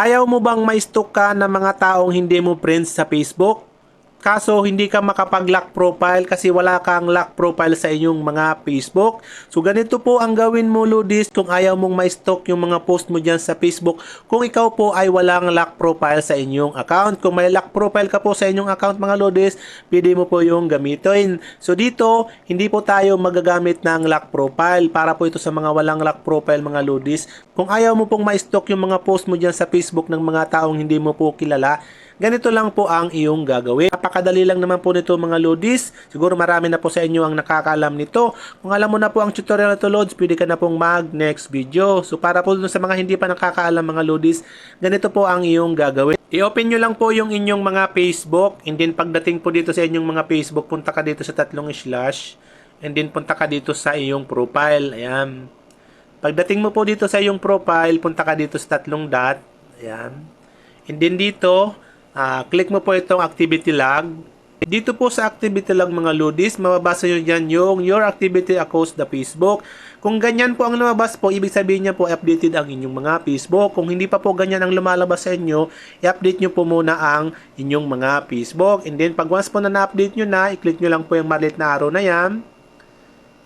Ayaw mo bang ma-stock ka ng mga taong hindi mo friends sa Facebook? Kaso hindi ka makapag-lock profile kasi wala kang lock profile sa inyong mga Facebook. So ganito po ang gawin mo Ludis kung ayaw mong ma-stock yung mga post mo dyan sa Facebook. Kung ikaw po ay walang lock profile sa inyong account. Kung may lock profile ka po sa inyong account mga Ludis, pwede mo po yung gamitin. So dito, hindi po tayo magagamit ng lock profile para po ito sa mga walang lock profile mga Ludis. Kung ayaw mo pong ma-stock yung mga post mo dyan sa Facebook ng mga taong hindi mo po kilala, Ganito lang po ang iyong gagawin. Napakadali lang naman po nito mga Lodis. Siguro marami na po sa inyo ang nakakaalam nito. Kung alam mo na po ang tutorial na to Lods, pwede ka na pong mag next video. So para po sa mga hindi pa nakakaalam mga Lodis, ganito po ang iyong gagawin. I-open nyo lang po yung inyong mga Facebook. And then pagdating po dito sa inyong mga Facebook, punta ka dito sa tatlong slash. And then punta ka dito sa iyong profile. Ayan. Pagdating mo po dito sa iyong profile, punta ka dito sa tatlong dot. Ayan. And then dito, uh, click mo po itong activity log. Dito po sa activity log mga Ludis, mababasa nyo dyan yung your activity across the Facebook. Kung ganyan po ang lumabas po, ibig sabihin niya po updated ang inyong mga Facebook. Kung hindi pa po ganyan ang lumalabas sa inyo, i-update nyo po muna ang inyong mga Facebook. And then pag once po na na-update nyo na, i-click nyo lang po yung maliit na arrow na yan.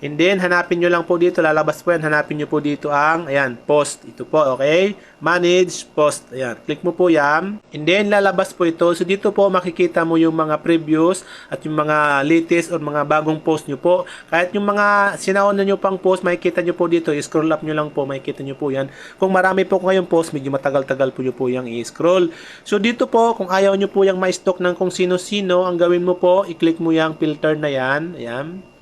And then, hanapin nyo lang po dito, lalabas po yan, hanapin nyo po dito ang, ayan, post. Ito po, okay? Manage, post. Ayan, click mo po yan. And then, lalabas po ito. So, dito po makikita mo yung mga previews at yung mga latest or mga bagong post nyo po. Kahit yung mga sinauna nyo pang post, makikita nyo po dito. I-scroll up nyo lang po, makikita nyo po yan. Kung marami po ngayong post, medyo matagal-tagal po nyo po yung i-scroll. So, dito po, kung ayaw nyo po yung ma-stock ng kung sino-sino, ang gawin mo po, i-click mo yung filter na yan. Ayan.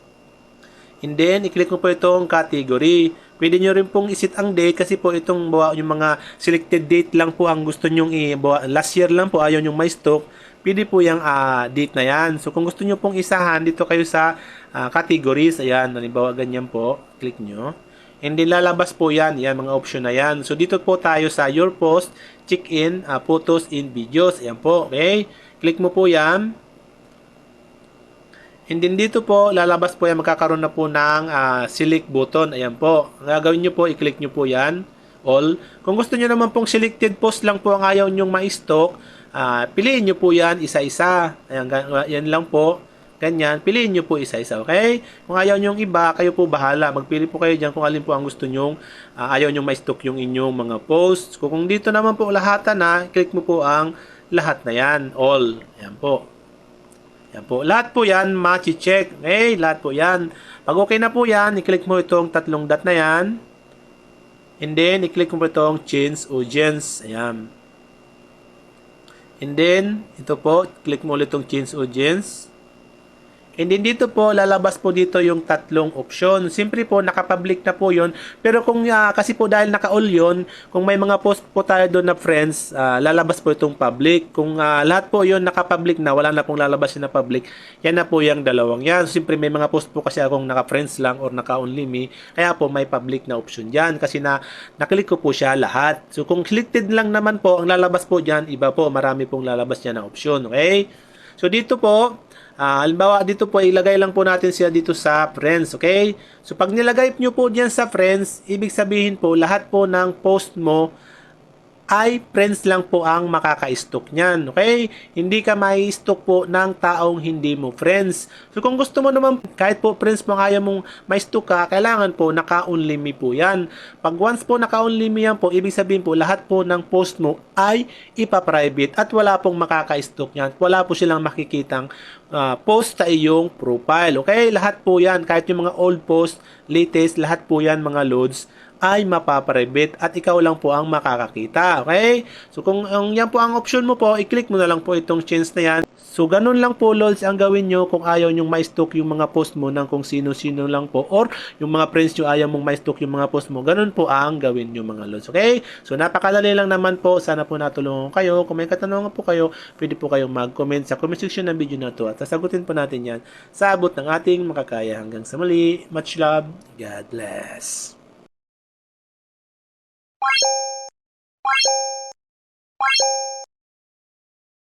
And then, i-click mo po itong category. Pwede nyo rin pong isit ang date kasi po itong bawa yung mga selected date lang po ang gusto nyong i bawa, last year lang po ayaw nyong may stock. Pwede po yung uh, date na yan. So kung gusto nyo pong isahan dito kayo sa uh, categories, ayan, halimbawa ganyan po, click nyo. And then lalabas po yan, yan mga option na yan. So dito po tayo sa your post, check in, uh, photos in videos, ayan po, okay? Click mo po yan. And then dito po, lalabas po yan, magkakaroon na po ng uh, select button. Ayan po. Gagawin nyo po, i-click nyo po yan. All. Kung gusto nyo naman pong selected post lang po ang ayaw nyong ma-stock, uh, piliin nyo po yan isa-isa. Ayan, yan lang po. Ganyan, piliin nyo po isa-isa, okay? Kung ayaw nyo iba, kayo po bahala. Magpili po kayo dyan kung alin po ang gusto nyo. Uh, ayaw nyo ma-stock yung inyong mga posts. Kung dito naman po lahatan na, click mo po ang lahat na yan. All. Ayan po. Yan po. Lahat po yan, ma-check. Okay, lahat po yan. Pag okay na po yan, i-click mo itong tatlong dot na yan. And then, i-click mo po itong change audience. Ayan. And then, ito po, click mo ulit itong change audience. And then dito po, lalabas po dito yung tatlong option. Siyempre po, nakapublic na po yon Pero kung, uh, kasi po dahil naka-all yun, kung may mga post po tayo doon na friends, uh, lalabas po itong public. Kung uh, lahat po yon naka-public na, wala na pong lalabas na public, yan na po yung dalawang yan. Siyempre may mga post po kasi akong naka-friends lang or naka-only me, kaya po may public na option dyan. Kasi na, naklik ko po siya lahat. So kung selected lang naman po, ang lalabas po dyan, iba po, marami pong lalabas dyan na option. Okay? So dito po, Uh, halimbawa, dito po, ilagay lang po natin siya dito sa friends, okay? So, pag nilagay nyo po diyan sa friends, ibig sabihin po, lahat po ng post mo ay friends lang po ang makaka-stock niyan. Okay? Hindi ka may stock po ng taong hindi mo friends. So kung gusto mo naman, kahit po friends mo kaya mong may stock ka, kailangan po naka-only me po yan. Pag once po naka-only me yan po, ibig sabihin po lahat po ng post mo ay ipa-private at wala pong makaka-stock yan. Wala po silang makikitang uh, post sa iyong profile. Okay? Lahat po yan, kahit yung mga old post, latest, lahat po yan mga loads ay mapaprivate at ikaw lang po ang makakakita. Okay? So kung ang yan po ang option mo po, i-click mo na lang po itong change na yan. So ganun lang po lods ang gawin nyo kung ayaw nyong ma-stock yung mga post mo ng kung sino-sino lang po or yung mga friends nyo ayaw mong ma-stock yung mga post mo. Ganun po ang gawin nyo mga lods. Okay? So napakadali lang naman po. Sana po natulungan kayo. Kung may katanungan po kayo, pwede po kayong mag-comment sa comment section ng video na to at sasagutin po natin yan sa abot ng ating makakaya. Hanggang sa muli. Much love. God bless.